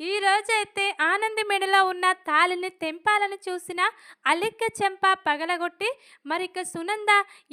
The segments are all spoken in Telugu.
ఈ రోజు అయితే ఆనంది మెడలో ఉన్న తాళిని తెంపాలని చూసిన అలిక్క చెంప పగలగొట్టి మరి ఇక సునంద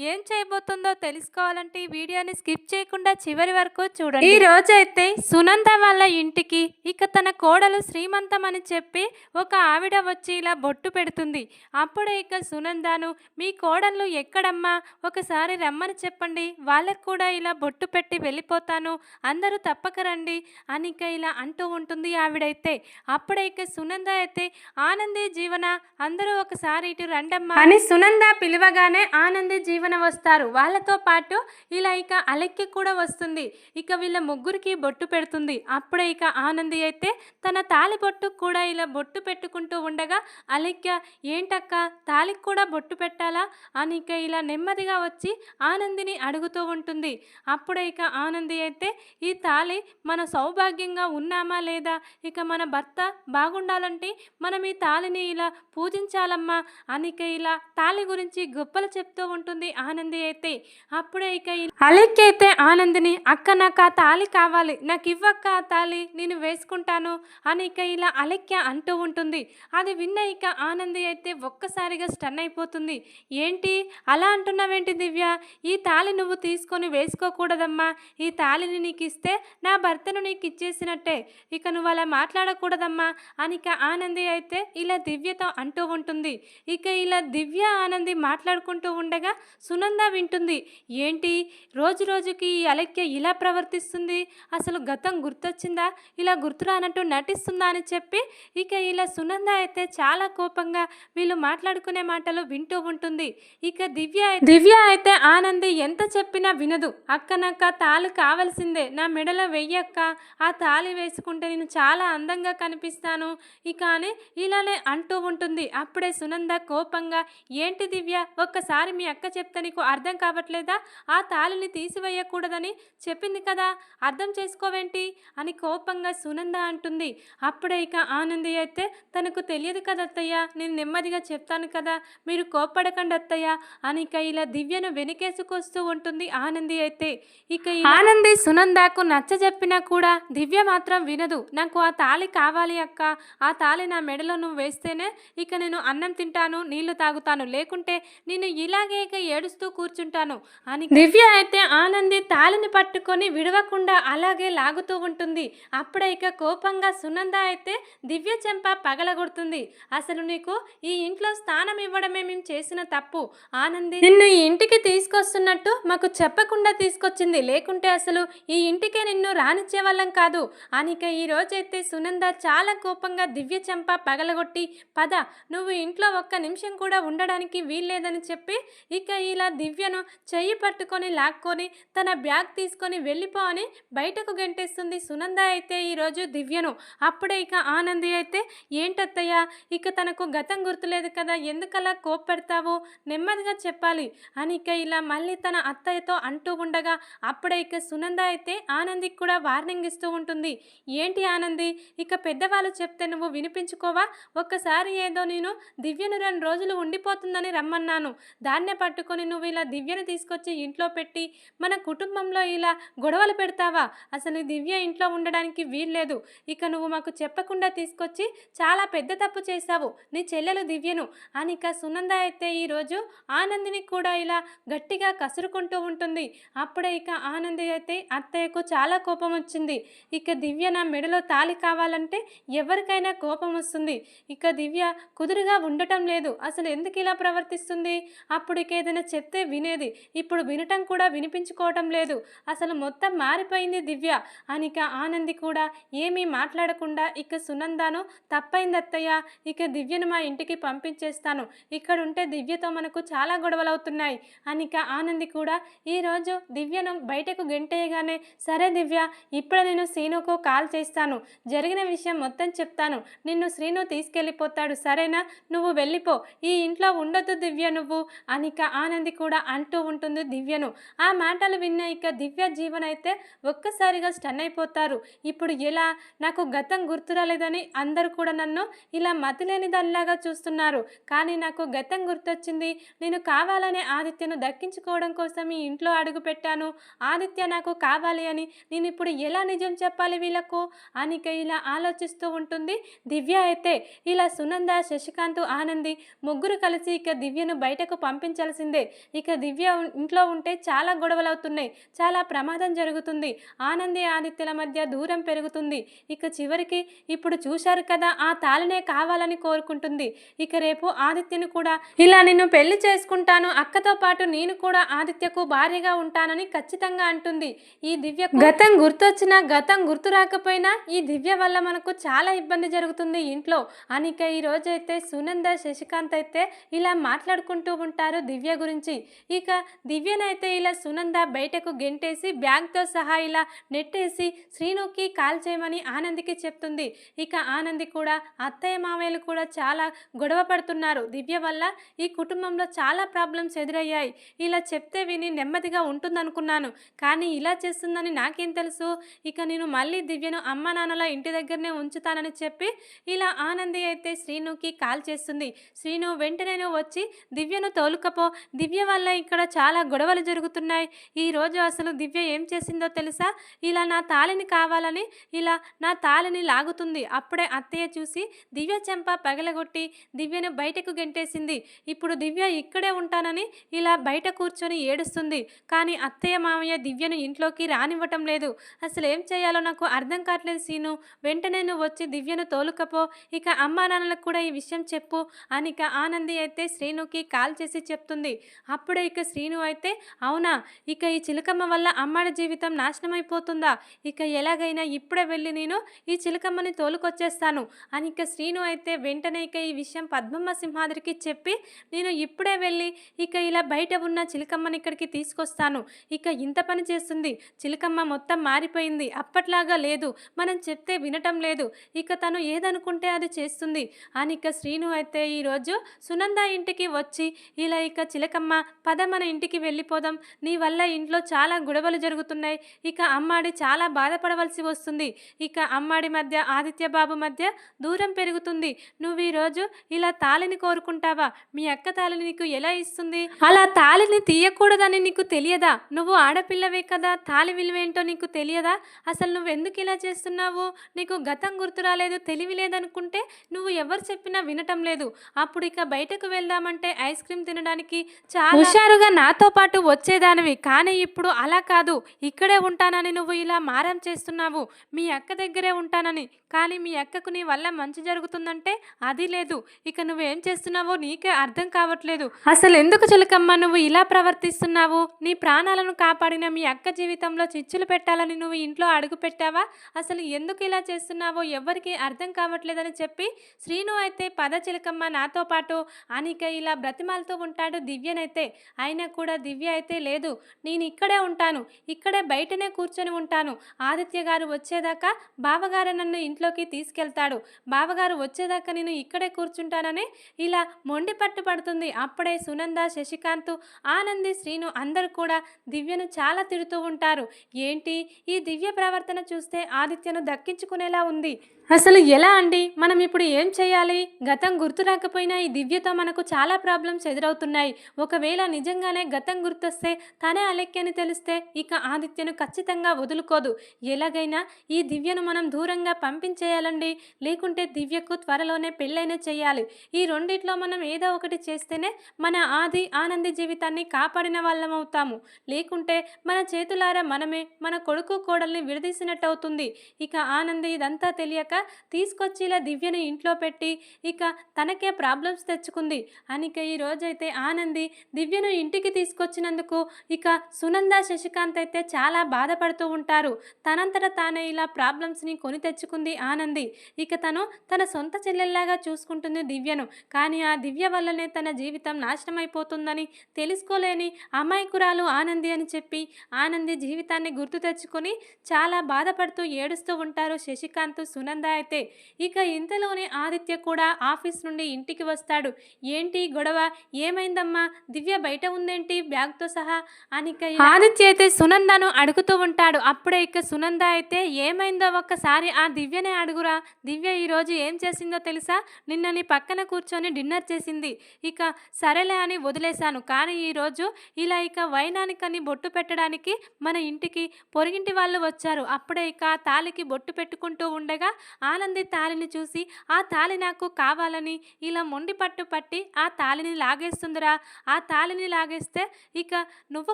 ఏం చేయబోతుందో తెలుసుకోవాలంటే ఈ వీడియోని స్కిప్ చేయకుండా చివరి వరకు చూడండి. ఈ రోజు అయితే సునంద వాళ్ళ ఇంటికి ఇక తన కోడలు శ్రీమంతం అని చెప్పి ఒక ఆవిడ వచ్చి ఇలా బొట్టు పెడుతుంది. అప్పుడు ఇక సునందాను మీ కోడళ్ళు ఎక్కడమ్మా? ఒకసారి రమ్మని చెప్పండి. వాళ్ళకు కూడా ఇలా బొట్టు పెట్టి వెళ్ళిపోతాను. అందరూ తప్పక రండి అని ఇక ఇలా అంటూ ఉంటుంది ఆవిడైతే అప్పుడైక సునంద అయితే ఆనంది జీవన అందరూ ఒకసారి ఇటు రండమ్మా. అని సునంద పిలవగానే ఆనంది జీవన వస్తారు. వాళ్ళతో పాటు ఇలా ఇక అలెక్కి కూడా వస్తుంది. ఇక వీళ్ళ ముగ్గురికి బొట్టు పెడుతుంది. అప్పుడే ఇక ఆనంది అయితే తన తాలి బొట్టు కూడా ఇలా బొట్టు పెట్టుకుంటూ ఉండగా అలెక్య ఏంటక్క తాలికి కూడా బొట్టు పెట్టాలా? అని ఇక ఇలా నెమ్మదిగా వచ్చి ఆనందిని అడుగుతూ ఉంటుంది. అప్పుడే ఇక ఆనంది అయితే ఈ తాళి మన సౌభాగ్యంగా ఉన్నామా లేదా? ఇక మన భర్త బాగుండాలంటే మనం ఈ తాళిని ఇలా పూజించాలమ్మా. అనిక ఇలా తాళి గురించి గొప్పలు చెప్తూ ఉంటుంది ఆనంది అయితే. అప్పుడే ఇక అలెక్కి అయితే ఆనందిని అక్క నాకు ఆ తాళి కావాలి. నాకు ఇవ్వక్క ఆ తాళి. నేను వేసుకుంటాను. అని ఇక ఇలా అలెక్య అంటూ ఉంటుంది. అది విన్న ఇక ఆనంది అయితే ఒక్కసారిగా స్టన్ అయిపోతుంది. ఏంటి? అలా అంటున్నావేంటి దివ్య? ఈ తాళి నువ్వు తీసుకొని వేసుకోకూడదమ్మా. ఈ తాళిని నీకు ఇస్తే నా భర్తను నీకు ఇచ్చేసినట్టే ఇక నువ్వు అలా మాట్లాడకూడదమ్మా. అని ఇక ఆనంది అయితే ఇలా దివ్యతో అంటూ ఉంటుంది. ఇక ఇలా దివ్య ఆనంది మాట్లాడుకుంటూ ఉండగా సునంద వింటుంది. ఏంటి? రోజు రోజుకి ఈ అలక్య ఇలా ప్రవర్తిస్తుంది? అసలు గతం గుర్తొచ్చిందా? ఇలా గుర్తురానట్టు నటిస్తుందా అని చెప్పి ఇక ఇలా సునంద అయితే చాలా కోపంగా వీళ్ళు మాట్లాడుకునే మాటలు వింటూ ఉంటుంది. ఇక దివ్య దివ్య అయితే ఆనంది ఎంత చెప్పినా వినదు. అక్కనక్క తాళు తాళి కావాల్సిందే. నా మెడలో వెయ్యక్క. ఆ తాళి వేసుకుంటే నేను చాలా అందంగా కనిపిస్తాను. ఇక అని ఇలానే అంటూ ఉంటుంది. అప్పుడే సునంద కోపంగా ఏంటి దివ్య ఒక్కసారి మీ అక్క చెప్తే నీకు అర్థం కావట్లేదా? ఆ తాళిని తీసివేయకూడదని చెప్పింది కదా అర్థం చేసుకోవేంటి? అని కోపంగా సునంద అంటుంది. అప్పుడే ఇక ఆనంది అయితే తనకు తెలియదు కదా అత్తయ్య నేను నెమ్మదిగా చెప్తాను కదా మీరు కోపడకండి అత్తయ్య అని ఇక ఇలా దివ్యను వెనుకేసుకొస్తూ ఉంటుంది ఆనంది అయితే. ఇక ఈ ఆనంది సునందకు నచ్చ చెప్పినా కూడా దివ్య మాత్రం వినదు. నాకు ఆ తాళి కావాలి అక్క. ఆ తాళి నా మెడలో నువ్వు వేస్తేనే ఇక నేను అన్నం తింటాను నీళ్ళు తాగుతాను. లేకుంటే నేను ఇలాగే ఇక ఏడుస్తూ కూర్చుంటాను. అని దివ్య అయితే ఆనంది తాళిని పట్టుకొని విడవకుండా అలాగే లాగుతూ ఉంటుంది. అప్పుడే ఇక కోపంగా సునంద అయితే దివ్య చెంప పగలగొడుతుంది. అసలు నీకు ఈ ఇంట్లో స్థానం ఇవ్వడమే మేము చేసిన తప్పు. ఆనంది నిన్ను ఈ ఇంటికి తీసుకొస్తున్నట్టు మాకు చెప్పకుండా తీసుకొచ్చింది. లేకుంటే అసలు ఈ ఇంటికే నిన్ను రానిచ్చే వాళ్ళం కాదు అనిక ఈ రోజైతే సునంద చాలా కోపంగా దివ్య చెంప పగలగొట్టి పద నువ్వు ఇంట్లో ఒక్క నిమిషం కూడా ఉండడానికి వీల్లేదని చెప్పి ఇక ఇలా దివ్యను చెయ్యి పట్టుకొని లాక్కొని తన బ్యాగ్ తీసుకొని వెళ్ళిపో అని బయటకు గెంటేస్తుంది సునంద అయితే ఈరోజు దివ్యను. అప్పుడే ఇక ఆనంది అయితే ఏంటత్తయ్య ఇక తనకు గతం గుర్తులేదు కదా ఎందుకలా కోప్పడతావు? నెమ్మదిగా చెప్పాలి అని ఇక ఇలా మళ్ళీ తన అత్తయ్యతో అంటూ ఉండగా అప్పుడే ఇక సునంద అయితే ఆనందికి కూడా వార్నింగ్ ఇస్తూ ఉంటుంది. ఏంటి ఆనంది ఇక పెద్దవాళ్ళు చెప్తే నువ్వు వినిపించుకోవా? ఒక్కసారి ఏదో నేను దివ్యను రెండు రోజులు ఉండిపోతుందని రమ్మన్నాను. దాన్నే పట్టుకొని నువ్వు ఇలా దివ్యను తీసుకొచ్చి ఇంట్లో పెట్టి మన కుటుంబంలో ఇలా గొడవలు పెడతావా? అసలు దివ్య ఇంట్లో ఉండడానికి వీల్లేదు. ఇక నువ్వు మాకు చెప్పకుండా తీసుకొచ్చి చాలా పెద్ద తప్పు చేశావు. నీ చెల్లెలు దివ్యను. అని ఇక సునంద అయితే ఈరోజు ఆనందిని కూడా ఇలా గట్టిగా కసురుకుంటూ ఉంటుంది. అప్పుడే ఇక ఆనంది అయితే అత్తయ్యకు చాలా కోపం వచ్చింది. ఇక దివ్య నా మెడలో దారి కావాలంటే ఎవరికైనా కోపం వస్తుంది. ఇక దివ్య కుదురుగా ఉండటం లేదు. అసలు ఎందుకు ఇలా ప్రవర్తిస్తుంది? అప్పుడు ఏదైనా చెప్తే వినేది. ఇప్పుడు వినటం కూడా వినిపించుకోవటం లేదు. అసలు మొత్తం మారిపోయింది దివ్య. అనిక ఆనంది కూడా ఏమీ మాట్లాడకుండా ఇక సునందాను తప్పైంది అత్తయ్య. ఇక దివ్యను మా ఇంటికి పంపించేస్తాను. ఇక్కడ ఉంటే దివ్యతో మనకు చాలా గొడవలు అవుతున్నాయి. అనిక ఆనంది కూడా ఈరోజు దివ్యను బయటకు గెంటేయగానే సరే దివ్య ఇప్పుడు నేను సీనుకు కాల్ చేస్తాను. జరిగిన విషయం మొత్తం చెప్తాను. నిన్ను శ్రీను తీసుకెళ్ళిపోతాడు. సరేనా? నువ్వు వెళ్ళిపో. ఈ ఇంట్లో ఉండొద్దు దివ్య నువ్వు. అనిక ఆనంది కూడా అంటూ ఉంటుంది దివ్యను. ఆ మాటలు విన్న ఇక దివ్య జీవన్ అయితే ఒక్కసారిగా స్టన్ అయిపోతారు. ఇప్పుడు ఎలా? నాకు గతం గుర్తురాలేదని అందరూ కూడా నన్ను ఇలా మతిలేని దానిలాగా చూస్తున్నారు. కానీ నాకు గతం గుర్తొచ్చింది. నేను కావాలనే ఆదిత్యను దక్కించుకోవడం కోసం ఈ ఇంట్లో అడుగు పెట్టాను. ఆదిత్య నాకు కావాలి అని. నేను ఇప్పుడు ఎలా నిజం చెప్పాలి వీళ్ళకు? అనిక ఇలా ఆలోచిస్తూ ఉంటుంది. దివ్య అయితే ఇలా సునంద శశికాంత్ ఆనంది ముగ్గురు కలిసి ఇక దివ్యను బయటకు పంపించాల్సిందే. ఇక దివ్య ఇంట్లో ఉంటే చాలా గొడవలు అవుతున్నాయి చాలా ప్రమాదం జరుగుతుంది. ఆనంది ఆదిత్యల మధ్య దూరం పెరుగుతుంది. ఇక చివరికి ఇప్పుడు చూశారు కదా ఆ తాళనే కావాలని కోరుకుంటుంది. ఇక రేపు ఆదిత్యను కూడా ఇలా నిన్ను పెళ్ళి చేసుకుంటాను అక్కతో పాటు నేను కూడా ఆదిత్యకు భార్యగా ఉంటానని ఖచ్చితంగా అంటుంది. ఈ దివ్య గతం గుర్తొచ్చినా గతం గుర్తు రాకపోయినా ఈ దివ్య వల్ల మనకు చాలా ఇబ్బంది జరుగుతుంది ఇంట్లో. అనిక ఈరోజు అయితే సునంద శశికాంత్ అయితే ఇలా మాట్లాడుకుంటూ ఉంటారు దివ్య గురించి. ఇక దివ్యనైతే ఇలా సునంద బయటకు గెంటేసి బ్యాగ్తో సహా ఇలా నెట్టేసి శ్రీనుకి కాల్ చేయమని ఆనందికి చెప్తుంది. ఇక ఆనంది కూడా అత్తయ్య మామయ్యలు కూడా చాలా గొడవ పడుతున్నారు. దివ్య వల్ల ఈ కుటుంబంలో చాలా ప్రాబ్లమ్స్ ఎదురయ్యాయి. ఇలా చెప్తే విని నెమ్మదిగా ఉంటుందనుకున్నాను. కానీ ఇలా చేస్తుందని నాకేం తెలుసు? ఇక నేను మళ్ళీ దివ్యను అమ్మ నాన్నల ఇంటి దగ్గరనే ఉంచుతానని చెప్పి ఇలా ఆనంది అయితే శ్రీనుకి కాల్ చేస్తుంది. శ్రీను వెంటనే వచ్చి దివ్యను తోలుకపో. దివ్య వల్ల ఇక్కడ చాలా గొడవలు జరుగుతున్నాయి. ఈ రోజు అసలు దివ్య ఏం చేసిందో తెలుసా? ఇలా నా తాళిని కావాలని ఇలా నా తాళిని లాగుతుంది. అప్పుడే అత్తయ్య చూసి దివ్య చెంప పగలగొట్టి దివ్యను బయటకు గెంటేసింది. ఇప్పుడు దివ్య ఇక్కడే ఉంటానని ఇలా బయట కూర్చొని ఏడుస్తుంది. కానీ అత్తయ్య మామయ్య దివ్యను ఇంట్లోకి రానివ్వటం లేదు. అసలు ఏం చేయాలో నాకు అర్థం కావట్లేదు సీను వెంటనే నువ్వు వచ్చి దివ్యను తోలుకపో. ఇక అమ్మా నాన్నలకు కూడా ఈ విషయం చెప్పు. అని ఇక ఆనంది అయితే శ్రీనుకి కాల్ చేసి చెప్తుంది. అప్పుడే ఇక శ్రీను అయితే అవునా? ఇక ఈ చిలకమ్మ వల్ల అమ్మాడి జీవితం నాశనం అయిపోతుందా ఇక ఎలాగైనా ఇప్పుడే వెళ్ళి నేను ఈ చిలకమ్మని తోలుకొచ్చేస్తాను. అని ఇక శ్రీను అయితే వెంటనే ఇక ఈ విషయం పద్మమ్మ సింహాద్రికి చెప్పి నేను ఇప్పుడే వెళ్ళి ఇక ఇలా బయట ఉన్న చిలకమ్మని ఇక్కడికి తీసుకొస్తాను. ఇక ఇంత పని చేస్తుంది. చిలకమ్మ మొత్తం మారిపోయింది. అప్పట్లాగా లేదు. మనం చెప్తే వినటం లేదు. ఇక తను ఏదనుకుంటే అది చేస్తుంది. అని ఇక శ్రీను అయితే ఈరోజు సునంద ఇంటికి వచ్చి ఇలా ఇక చిలకమ్మ పద మన ఇంటికి వెళ్ళిపోదాం. నీ వల్ల ఇంట్లో చాలా గొడవలు జరుగుతున్నాయి. ఇక అమ్మాడి చాలా బాధపడవలసి వస్తుంది. ఇక అమ్మాడి మధ్య ఆదిత్య బాబు మధ్య దూరం పెరుగుతుంది. నువ్వు ఈరోజు ఇలా తాళిని కోరుకుంటావా? మీ అక్క తాళిని నీకు ఎలా ఇస్తుంది? అలా తాళిని తీయకూడదని నీకు తెలియదా? నువ్వు ఆడపిల్లవే కదా. తాళి విలువేంటో నీకు తెలియదా? అసలు నువ్వు ఎందుకు ఇలా చేస్తున్నావు? నీకు గతం గుర్తు రాలేదు తెలివి లేదనుకుంటే నువ్వు ఎవరు చెప్పినా వినటం లేదు. అప్పుడు ఇక బయటకు వెళ్దామంటే ఐస్ క్రీమ్ తినడానికి చాలా హుషారుగా నాతో పాటు వచ్చేదానివి కానీ ఇప్పుడు అలా కాదు. ఇక్కడే ఉంటానని నువ్వు ఇలా మారం చేస్తున్నావు. మీ అక్క దగ్గరే ఉంటానని కానీ మీ అక్కకు నీ వల్ల మంచి జరుగుతుందంటే అది లేదు. ఇక నువ్వేం చేస్తున్నావో నీకే అర్థం కావట్లేదు. అసలు ఎందుకు చిలకమ్మ నువ్వు ఇలా ప్రవర్తిస్తున్నావు? నీ ప్రాణాలను కాపాడిన మీ అక్క జీవితంలో చిచ్చులు పెట్టాలని నువ్వు ఇంట్లో అడుగు పెట్టావా అసలు ఎందుకు ఇలా చేస్తున్నావో ఎవ్వరికీ అర్థం కావట్లేదని చెప్పి శ్రీను అయితే పద చిలకమ్మ నాతో పాటు అనిక ఇలా బ్రతిమాలతో ఉంటాడు దివ్యనైతే. అయినా కూడా దివ్య అయితే లేదు. నేను ఇక్కడే ఉంటాను. ఇక్కడే బయటనే కూర్చొని ఉంటాను. ఆదిత్య గారు వచ్చేదాకా బావగారు నన్ను ఇంట్లోకి తీసుకెళ్తాడు. బావగారు వచ్చేదాకా నేను ఇక్కడే కూర్చుంటానని ఇలా మొండి పట్టుపడుతుంది అప్పుడే సునంద శశికాంత్ ఆనంది శ్రీను అందరూ కూడా దివ్యను చాలా తిడుతూ ఉంటారు. ఏంటి? ఈ దివ్య ప్రవర్తన చూస్తే ఆదిత్యను దక్కించుకునేలా ఉంది. అసలు ఎలా అండి? మనం ఇప్పుడు ఏం చేయాలి? గతం గుర్తు రాకపోయినా ఈ దివ్యతో మనకు చాలా ప్రాబ్లమ్స్ ఎదురవుతున్నాయి. ఒకవేళ నిజంగానే గతం గుర్తొస్తే తనే అలెక్కి అని తెలిస్తే ఇక ఆదిత్యను ఖచ్చితంగా వదులుకోదు. ఎలాగైనా ఈ దివ్యను మనం దూరంగా పంపించేయాలండి. లేకుంటే దివ్యకు త్వరలోనే పెళ్ళైనా చేయాలి ఈ రెండిట్లో మనం ఏదో ఒకటి చేస్తేనే మన ఆది ఆనంది జీవితాన్ని కాపాడిన వాళ్ళం అవుతాము. లేకుంటే మన చేతులారా మనమే మన కొడుకు కోడల్ని విడదీసినట్టు అవుతుంది ఇక ఆనంది ఇదంతా తెలియక తీసుకొచ్చి ఇలా దివ్యని ఇంట్లో పెట్టి ఇక తనకే ప్రాబ్లమ్స్ తెచ్చుకుంది. అనిక ఈ రోజైతే ఆనంది దివ్యను ఇంటికి తీసుకొచ్చినందుకు ఇక సునంద శశికాంత్ అయితే చాలా బాధపడుతూ ఉంటారు. తనంతట తానే ఇలా ప్రాబ్లమ్స్ని కొని తెచ్చుకుంది ఆనంది. ఇక తను తన సొంత చెల్లెల్లాగా చూసుకుంటుంది దివ్యను. కానీ ఆ దివ్య వల్లనే తన జీవితం నాశనం అయిపోతుందని తెలుసుకోలేని అమాయకురాలు ఆనంది అని చెప్పి ఆనంది జీవితాన్ని గుర్తు తెచ్చుకొని చాలా బాధపడుతూ ఏడుస్తూ ఉంటారు శశికాంత్ సునంద అయితే? ఇక ఇంతలోనే ఆదిత్య కూడా ఆఫీస్ నుండి ఇంటికి వస్తాడు. ఏంటి గొడవ? ఏమైందమ్మా? దివ్య బయట ఉందేంటి? బ్యాగ్తో సహా? అని ఇక ఆదిత్య అయితే సునందను అడుగుతూ ఉంటాడు. అప్పుడే ఇక సునంద అయితే ఏమైందో ఒక్కసారి ఆ దివ్యనే అడుగురా. దివ్య ఈరోజు ఏం చేసిందో తెలుసా? నిన్న నీ పక్కన కూర్చొని డిన్నర్ చేసింది. ఇక సరేలే అని వదిలేశాను. కానీ ఈరోజు ఇలా ఇక వైనానికని బొట్టు పెట్టడానికి మన ఇంటికి పొరిగింటి వాళ్ళు వచ్చారు. అప్పుడే ఇక తాలికి బొట్టు పెట్టుకుంటూ ఉండగా ఆనంది తాలిని చూసి ఆ తాలి నాకు కావాలని ఇలా మొండి పట్టు పట్టి ఆ తాలిని లాగేస్తుందిరా. ఆ తాలిని లాగేస్తే ఇక నువ్వు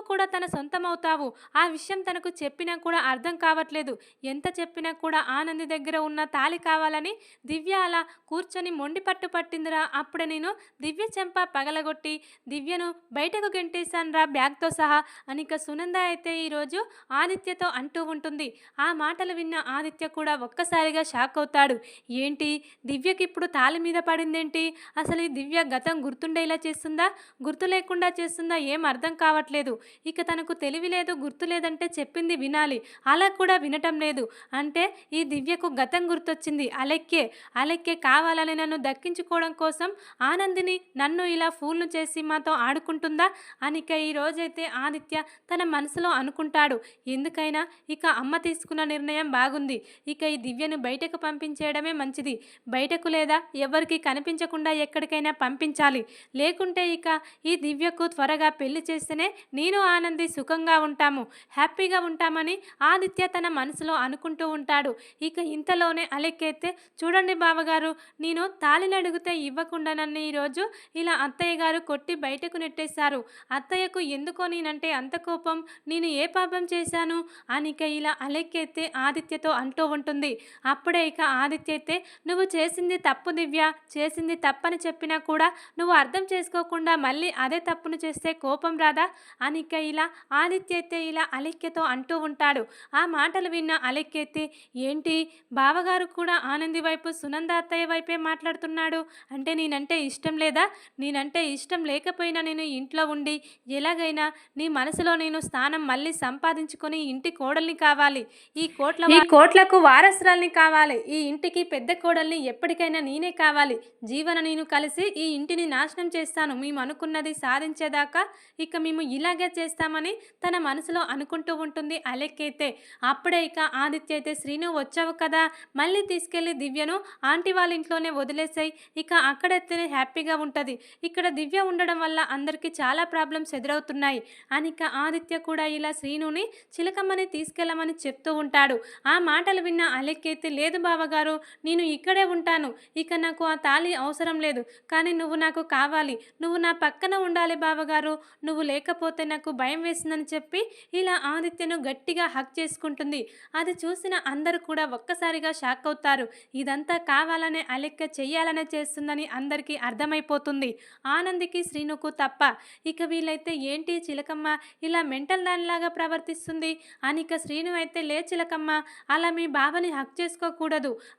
కూడా తన సొంతం అవుతావు ఆ విషయం తనకు చెప్పినా కూడా అర్థం కావట్లేదు. ఎంత చెప్పినా కూడా ఆనంది దగ్గర ఉన్న తాలి కావాలని దివ్య అలా కూర్చొని మొండి పట్టు పట్టిందిరా. అప్పుడే నేను దివ్య చెంప పగలగొట్టి దివ్యను బయటకు గెంటేశానురా బ్యాగ్తో సహా. అనిక సునంద అయితే ఈరోజు ఆదిత్యతో అంటూ ఉంటుంది. ఆ మాటలు విన్న ఆదిత్య కూడా ఒక్కసారిగా షాక్ అవుతాడు ఏంటి? దివ్యకి ఇప్పుడు తాళి మీద పడిందేంటి? అసలు ఈ దివ్య గతం గుర్తుండేలా చేస్తుందా? గుర్తు లేకుండా చేస్తుందా? ఏం అర్థం కావట్లేదు. ఇక తనకు తెలివి లేదు గుర్తు లేదంటే చెప్పింది వినాలి. అలా కూడా వినటం లేదు. అంటే ఈ దివ్యకు గతం గుర్తొచ్చింది. అలెక్కే. అలెక్కే కావాలని నన్ను దక్కించుకోవడం కోసం ఆనందిని నన్ను ఇలా ఫూల్ను చేసి మాతో ఆడుకుంటుందా? అనిక ఈ రోజైతే ఆదిత్య తన మనసులో అనుకుంటాడు. ఎందుకైనా ఇక అమ్మ తీసుకున్న నిర్ణయం బాగుంది. ఇక ఈ దివ్యను బయటకు పంపించేయడమే మంచిది. బయటకు లేదా ఎవరికి కనిపించకుండా ఎక్కడికైనా పంపించాలి. లేకుంటే ఇక ఈ దివ్యకు త్వరగా పెళ్ళి చేస్తేనే నేను ఆనంది సుఖంగా ఉంటాము. హ్యాపీగా ఉంటామని ఆదిత్య తన మనసులో అనుకుంటూ ఉంటాడు. ఇక ఇంతలోనే అలెక్కెత్తే చూడండి బావగారు నేను తాళిని అడిగితే ఇవ్వకుండా నన్ను ఈరోజు ఇలా అత్తయ్య గారు కొట్టి బయటకు నెట్టేశారు. అత్తయ్యకు ఎందుకో నేనంటే అంత కోపం. నేను ఏ పాపం చేశాను? అనిక ఇలా అలెక్కైతే ఆదిత్యతో అంటూ ఉంటుంది. అప్పుడే ఇక ఆదిత్య అయితే నువ్వు చేసింది తప్పు దివ్య. చేసింది తప్పని చెప్పినా కూడా నువ్వు అర్థం చేసుకోకుండా మళ్ళీ అదే తప్పును చేస్తే కోపం రాదా? అనిక ఇలా ఆదిత్య అయితే ఇలా అలిక్యతో అంటూ ఉంటాడు. ఆ మాటలు విన్న అలిక్య అయితే ఏంటి? బావగారు కూడా ఆనంది వైపు సునంద అత్తయ్య వైపే మాట్లాడుతున్నాడు? అంటే నేనంటే ఇష్టం లేదా? నేనంటే ఇష్టం లేకపోయినా నేను ఇంట్లో ఉండి ఎలాగైనా నీ మనసులో నేను స్థానం మళ్ళీ సంపాదించుకొని ఇంటి కోడల్ని కావాలి. ఈ కోట్ల కోట్లకు వారసురాల్ని కావాలి. ఈ ఇంటికి పెద్ద కోడల్ని ఎప్పటికైనా నేనే కావాలి. జీవన నేను కలిసి ఈ ఇంటిని నాశనం చేస్తాను. మేము అనుకున్నది సాధించేదాకా ఇక మేము ఇలాగే చేస్తామని తన మనసులో అనుకుంటూ ఉంటుంది అలెక్కైతే. అప్పుడే ఇక ఆదిత్య అయితే శ్రీను వచ్చావు కదా? మళ్ళీ తీసుకెళ్ళి దివ్యను ఆంటీ వాళ్ళ ఇంట్లోనే వదిలేసాయి. ఇక అక్కడైతేనే హ్యాపీగా ఉంటుంది. ఇక్కడ దివ్య ఉండడం వల్ల అందరికీ చాలా ప్రాబ్లమ్స్ ఎదురవుతున్నాయి. అని ఇక ఆదిత్య కూడా ఇలా శ్రీనుని చిలకమ్మని తీసుకెళ్ళమని చెప్తూ ఉంటాడు. ఆ మాటలు విన్న అలెక్కైతే లేదు బావగారు నేను ఇక్కడే ఉంటాను. ఇక నాకు ఆ తాళి అవసరం లేదు. కానీ నువ్వు నాకు కావాలి. నువ్వు నా పక్కన ఉండాలి బావగారు నువ్వు లేకపోతే నాకు భయం వేసిందని చెప్పి ఇలా ఆదిత్యను గట్టిగా హక్ చేసుకుంటుంది. అది చూసిన అందరూ కూడా ఒక్కసారిగా షాక్ అవుతారు. ఇదంతా కావాలనే అలెక్క చెయ్యాలనే చేస్తుందని అందరికీ అర్థమైపోతుంది. ఆనందికి శ్రీనుకు తప్ప. ఇక వీళ్ళైతే ఏంటి చిలకమ్మ? ఇలా మెంటల్ దానిలాగా ప్రవర్తిస్తుంది. అని ఇక శ్రీను అయితే లే చిలకమ్మ. అలా మీ బావని హక్ చేసుకోకూడదు.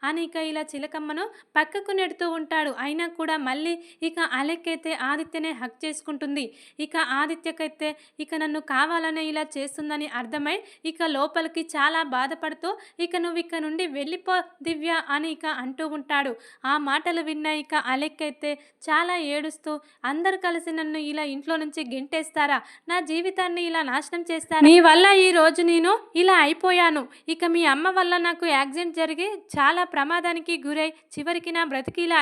అని ఇక ఇలా చిలకమ్మను పక్కకు నెడుతూ ఉంటాడు. అయినా కూడా మళ్ళీ ఇక అలెక్కైతే ఆదిత్యనే హక్ చేసుకుంటుంది. ఇక ఆదిత్యకైతే ఇక నన్ను కావాలనే ఇలా చేస్తుందని అర్థమై ఇక లోపలికి చాలా బాధపడుతూ ఇక నువ్వు ఇక నుండి వెళ్ళిపో దివ్య అని ఇక అంటూ ఉంటాడు. ఆ మాటలు విన్న ఇక అలెక్కైతే చాలా ఏడుస్తూ అందరు కలిసి నన్ను ఇలా ఇంట్లో నుంచి గెంటేస్తారా? నా జీవితాన్ని ఇలా నాశనం చేస్తారా? నీ వల్ల ఈ రోజు నేను ఇలా అయిపోయాను. ఇక మీ అమ్మ వల్ల నాకు యాక్సిడెంట్ జరిగి చాలా ప్రమాదానికి గురై చివరికి నా బ్రతికి ఇలా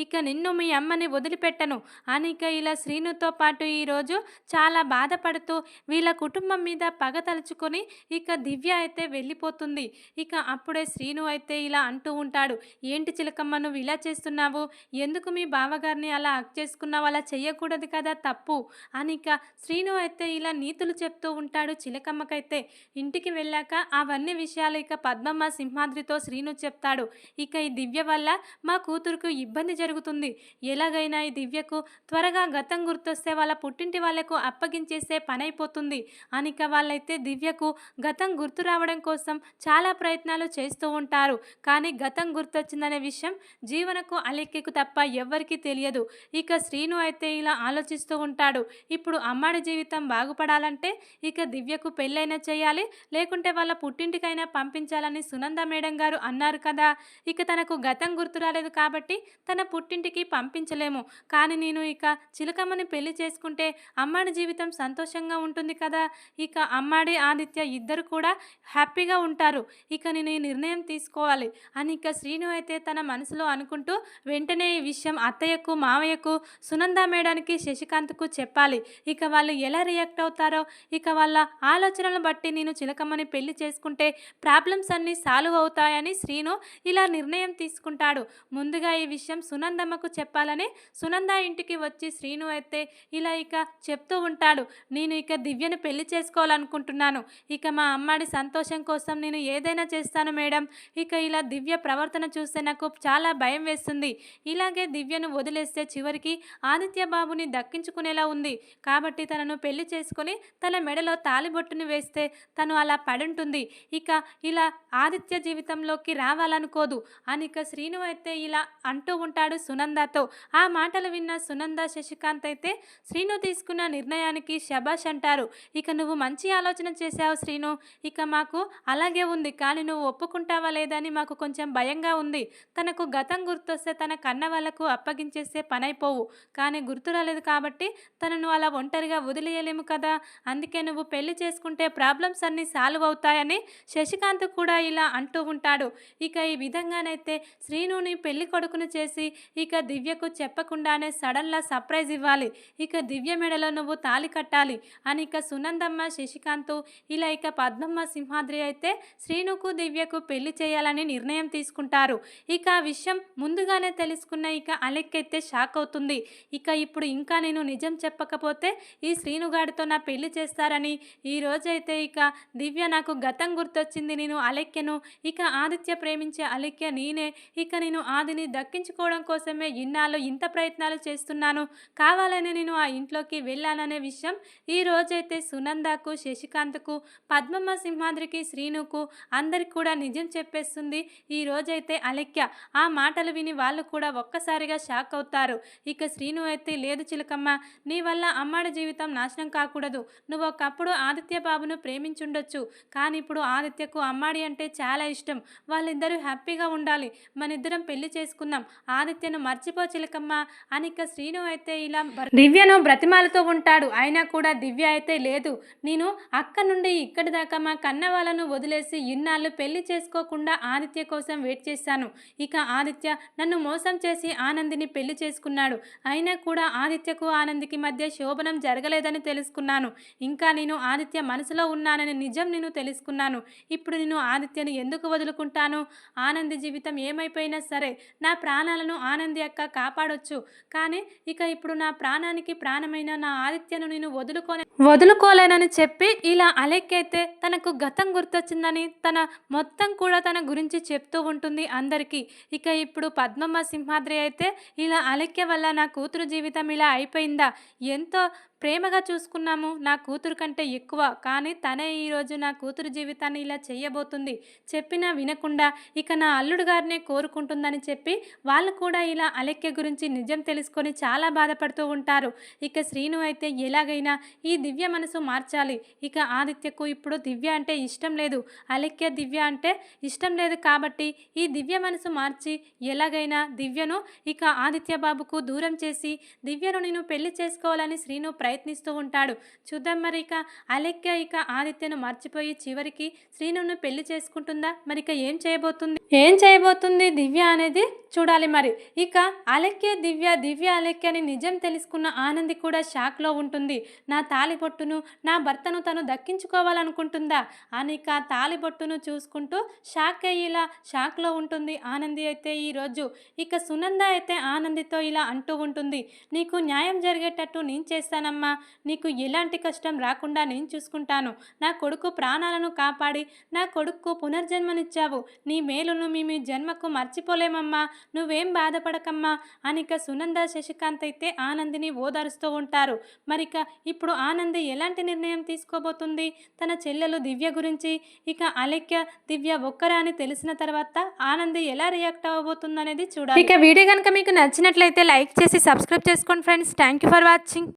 ఇక నిన్ను మీ అమ్మని వదిలిపెట్టను. అని ఇక ఇలా శ్రీనుతో పాటు ఈరోజు చాలా బాధపడుతూ వీళ్ళ కుటుంబం మీద పగ తలుచుకొని ఇక దివ్య అయితే వెళ్ళిపోతుంది. ఇక అప్పుడే శ్రీను అయితే ఇలా అంటూ ఉంటాడు. ఏంటి చిలకమ్మ నువ్వు ఇలా చేస్తున్నావు? ఎందుకు మీ బావగారిని అలా హక్ చేసుకున్నావు? అలా చెయ్యకూడదు కదా తప్పు. అని ఇక శ్రీను అయితే ఇలా నీతులు చెప్తూ ఉంటాడు చిలకమ్మకైతే. ఇంటికి వెళ్ళాక అవన్నీ విషయాలు ఇక పద్మమ్మ సింహాద్రితో శ్రీ శ్రీను చెప్తాడు. ఇక ఈ దివ్య వల్ల మా కూతురుకు ఇబ్బంది జరుగుతుంది. ఎలాగైనా ఈ దివ్యకు త్వరగా గతం గుర్తొస్తే వాళ్ళ పుట్టింటి వాళ్ళకు అప్పగించేసే పని అయిపోతుంది అనిక వాళ్ళైతే దివ్యకు గతం గుర్తు రావడం కోసం చాలా ప్రయత్నాలు చేస్తూ ఉంటారు. కానీ గతం గుర్తొచ్చిందనే విషయం జీవనకు అలెక్కెకు తప్ప ఎవ్వరికీ తెలియదు. ఇక శ్రీను అయితే ఇలా ఆలోచిస్తూ ఉంటాడు. ఇప్పుడు అమ్మాడి జీవితం బాగుపడాలంటే ఇక దివ్యకు పెళ్ళైనా చేయాలి లేకుంటే వాళ్ళ పుట్టింటికైనా పంపించాలని సునంద మేడం గారు అన్నారు కదా! ఇక తనకు గతం గుర్తు రాలేదు కాబట్టి తన పుట్టింటికి పంపించలేము. కానీ నేను ఇక చిలకమ్మని పెళ్ళి చేసుకుంటే అమ్మాడి జీవితం సంతోషంగా ఉంటుంది కదా! ఇక అమ్మాడి ఆదిత్య ఇద్దరు కూడా హ్యాపీగా ఉంటారు. ఇక నేను ఈ నిర్ణయం తీసుకోవాలి అని ఇక శ్రీను అయితే తన మనసులో అనుకుంటూ వెంటనే ఈ విషయం అత్తయ్యకు మావయ్యకు సునంద మేడానికి శశికాంత్కు చెప్పాలి. ఇక వాళ్ళు ఎలా రియాక్ట్ అవుతారో ఇక వాళ్ళ ఆలోచనలను బట్టి నేను చిలకమ్మని పెళ్ళి చేసుకుంటే ప్రాబ్లమ్స్ అన్నీ సాల్వ్ అవుతాయని శ్రీను ఇలా నిర్ణయం తీసుకుంటాడు. ముందుగా ఈ విషయం సునందమ్మకు చెప్పాలని సునంద ఇంటికి వచ్చి శ్రీను అయితే ఇలా ఇక చెప్తూ ఉంటాడు. నేను ఇక దివ్యను పెళ్ళి చేసుకోవాలనుకుంటున్నాను. ఇక మా అమ్మాడి సంతోషం కోసం నేను ఏదైనా చేస్తాను మేడం. ఇక ఇలా దివ్య ప్రవర్తన చూస్తే నాకు చాలా భయం వేస్తుంది. ఇలాగే దివ్యను వదిలేస్తే చివరికి ఆదిత్య బాబుని దక్కించుకునేలా ఉంది. కాబట్టి తనను పెళ్ళి చేసుకొని తన మెడలో తాలిబొట్టుని వేస్తే తను అలా పడుంటుంది. ఇక ఇలా ఆదిత్య జీవితంలోకి రావాలనుకోదు. అని ఇక శ్రీను అయితే ఇలా అంటూ ఉంటాడు సునందతో. ఆ మాటలు విన్న సునంద శశికాంత్ అయితే శ్రీను తీసుకున్న నిర్ణయానికి శబాష్ అంటారు. ఇక నువ్వు మంచి ఆలోచన చేశావు శ్రీను. ఇక మాకు అలాగే ఉంది. కానీ నువ్వు ఒప్పుకుంటావా లేదని మాకు కొంచెం భయంగా ఉంది. తనకు గతం గుర్తొస్తే తన కన్న వాళ్ళకు అప్పగించేస్తే పనైపోవు. కానీ గుర్తు రాలేదు కాబట్టి తనను అలా ఒంటరిగా వదిలేయలేము కదా. అందుకే నువ్వు పెళ్ళి చేసుకుంటే ప్రాబ్లమ్స్ అన్నీ సాల్వ్ అవుతాయని శశికాంత్ కూడా ఇలా అంటూ ఉంటాడు. ఇక ఈ విధంగానైతే శ్రీనుని పెళ్ళి కొడుకును చేసి ఇక దివ్యకు చెప్పకుండానే సడన్లా సర్ప్రైజ్ ఇవ్వాలి. ఇక దివ్య మెడలో నువ్వు తాలి కట్టాలి అని ఇక సునందమ్మ శశికాంత్ ఇలా ఇక పద్మమ్మ సింహాద్రి అయితే శ్రీనుకు దివ్యకు పెళ్ళి చేయాలని నిర్ణయం తీసుకుంటారు. ఇక ఆ విషయం ముందుగానే తెలుసుకున్న ఇక అలెక్కైతే షాక్ అవుతుంది. ఇక ఇప్పుడు ఇంకా నేను నిజం చెప్పకపోతే ఈ శ్రీనుగాడితో నా పెళ్ళి చేస్తారని ఈ రోజైతే ఇక దివ్య నాకు గతం గుర్తొచ్చింది. నేను అలెక్కెను. ఇక ఆదిత్య ప్రేమించే అలిఖ్య నేనే. ఇక నేను ఆదిని దక్కించుకోవడం కోసమే ఇన్నాళ్ళు ఇంత ప్రయత్నాలు చేస్తున్నాను. కావాలని నేను ఆ ఇంట్లోకి వెళ్ళాననే విషయం ఈ రోజైతే సునందకు శశికాంత్కు పద్మమ్మ సింహాద్రికి శ్రీనుకు అందరికి కూడా నిజం చెప్పేస్తుంది ఈ రోజైతే అలెక్య ఆ మాటలు విని వాళ్ళు కూడా ఒక్కసారిగా షాక్ అవుతారు. ఇక శ్రీను అయితే లేదు చిలకమ్మ నీ వల్ల అమ్మాడి జీవితం నాశనం కాకూడదు. నువ్వు ఒకప్పుడు ఆదిత్య బాబును ప్రేమించుండొచ్చు. కానీ ఇప్పుడు ఆదిత్యకు అమ్మాడి అంటే చాలా ఇష్టం. వాళ్ళిద్దరూ హ్యాపీగా ఉండాలి. మన ఇద్దరం పెళ్ళి చేసుకుందాం ఆదిత్యను మర్చిపో చిలకమ్మ అని ఇక శ్రీను అయితే ఇలా దివ్యను బ్రతిమాలతో ఉంటాడు. అయినా కూడా దివ్య అయితే లేదు. నేను అక్క నుండి ఇక్కడి దాకా మా కన్న వాళ్ళను వదిలేసి ఇన్నాళ్ళు పెళ్ళి చేసుకోకుండా ఆదిత్య కోసం వెయిట్ చేశాను. ఇక ఆదిత్య నన్ను మోసం చేసి ఆనందిని పెళ్ళి చేసుకున్నాడు. అయినా కూడా ఆదిత్యకు ఆనందికి మధ్య శోభనం జరగలేదని తెలుసుకున్నాను. ఇంకా నేను ఆదిత్య మనసులో ఉన్నానని నిజం నేను తెలుసుకున్నాను. ఇప్పుడు నేను ఆదిత్యను ఎందుకు వదులుకుంటా వదులుకుంటాను ఆనంది జీవితం ఏమైపోయినా సరే నా ప్రాణాలను ఆనంది అక్క కాపాడొచ్చు. కానీ ఇక ఇప్పుడు నా ప్రాణానికి ప్రాణమైన నా ఆదిత్యను నేను వదులుకోనే వదులుకోలేనని చెప్పి ఇలా అలెక్కైతే తనకు గతం గుర్తొచ్చిందని తన మొత్తం కూడా తన గురించి చెప్తూ ఉంటుంది అందరికీ. ఇక ఇప్పుడు పద్మమ్మ సింహాద్రి అయితే ఇలా అలెక్య వల్ల నా కూతురు జీవితం ఇలా అయిపోయిందా? ఎంతో ప్రేమగా చూసుకున్నాము. నా కూతురు కంటే ఎక్కువ. కానీ తనే ఈరోజు నా కూతురు జీవితాన్ని ఇలా చేయబోతుంది. చెప్పినా వినకుండా ఇక నా అల్లుడు గారినే కోరుకుంటుందని చెప్పి వాళ్ళు కూడా ఇలా అలెక్య గురించి నిజం తెలుసుకొని చాలా బాధపడుతూ ఉంటారు. ఇక శ్రీను అయితే ఎలాగైనా ఈ దివ్య మనసు మార్చాలి. ఇక ఆదిత్యకు ఇప్పుడు దివ్య అంటే ఇష్టం లేదు. అలెక్య దివ్య అంటే ఇష్టం లేదు కాబట్టి ఈ దివ్య మనసు మార్చి ఎలాగైనా దివ్యను ఇక ఆదిత్య బాబుకు దూరం చేసి దివ్యను నేను పెళ్ళి చేసుకోవాలని శ్రీను ప్ర ప్రయత్నిస్తూ ఉంటాడు. చూద్దాం మరి ఇక అలెక్క ఇక ఆదిత్యను మర్చిపోయి చివరికి శ్రీనును పెళ్ళి చేసుకుంటుందా? మరి ఇక ఏం చేయబోతుంది? ఏం చేయబోతుంది దివ్య అనేది చూడాలి మరి. ఇక అలెక్కే దివ్య దివ్య అలెక్య అని నిజం తెలుసుకున్న ఆనంది కూడా షాక్లో ఉంటుంది. నా తాలిబొట్టును నా భర్తను తను దక్కించుకోవాలనుకుంటుందా? అని ఇక తాలిబొట్టును చూసుకుంటూ షాక్ అయ్యేలా షాక్లో ఉంటుంది ఆనంది అయితే ఈరోజు ఇక సునంద అయితే ఆనందితో ఇలా అంటూ ఉంటుంది. నీకు న్యాయం జరిగేటట్టు నేను చేస్తానమ్మా. నీకు ఎలాంటి కష్టం రాకుండా నేను చూసుకుంటాను. నా కొడుకు ప్రాణాలను కాపాడి నా కొడుకు పునర్జన్మనిచ్చావు. నీ మేలు రోజులను మేము జన్మకు మర్చిపోలేమమ్మా. నువ్వేం బాధపడకమ్మా. అని ఇక సునంద శశికాంత్ అయితే ఆనందిని ఓదారుస్తూ ఉంటారు. మరిక ఇప్పుడు ఆనంది ఎలాంటి నిర్ణయం తీసుకోబోతుంది? తన చెల్లెలు దివ్య గురించి. ఇక అలెక్య దివ్య ఒక్కరా అని తెలిసిన తర్వాత ఆనంది ఎలా రియాక్ట్ అవ్వబోతుంది అనేది చూడాలి. ఇక వీడియో కనుక మీకు నచ్చినట్లయితే లైక్ చేసి సబ్స్క్రైబ్ చేసుకోండి friends. Thank you for watching.